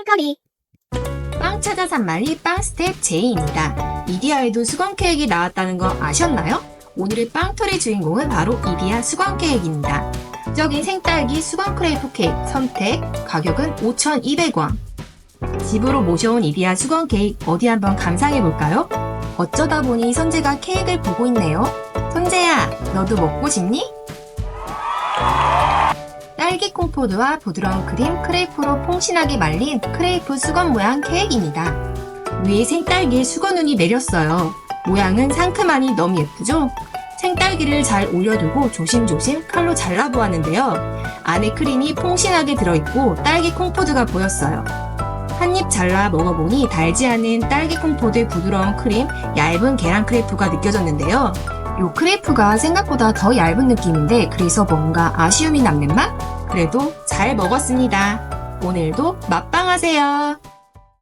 빵커리. 빵 찾아 산 말리 빵 스텝 제이입니다. 이디야에도 수건 케이크가 나왔다는 거 아셨나요? 오늘의 빵털의 주인공은 바로 이디야 수건 케이크입니다. 적인 생딸기 수건 크레이프 케이크 선택 가격은 5,200원. 집으로 모셔온 이디야 수건 케이크 어디 한번 감상해 볼까요? 어쩌다 보니 선재가 케이크를 보고 있네요. 선재야, 너도 먹고 싶니? 딸기 콩포드와 부드러운 크림 크레이프로 폭신하게 말린 크레이프 수건 모양 케이크입니다. 위에 생딸기에 수건눈이 내렸어요. 모양은 상큼하니 너무 예쁘죠? 생딸기를 잘 올려두고 조심조심 칼로 잘라보았는데요. 안에 크림이 폭신하게 들어있고 딸기 콩포드가 보였어요. 한 입 잘라 먹어보니 달지 않은 딸기 콩포드의 부드러운 크림, 얇은 계란 크레이프가 느껴졌는데요. 요 크레이프가 생각보다 더 얇은 느낌인데 그래서 뭔가 아쉬움이 남는 맛? 그래도 잘 먹었습니다. 오늘도 맛방하세요.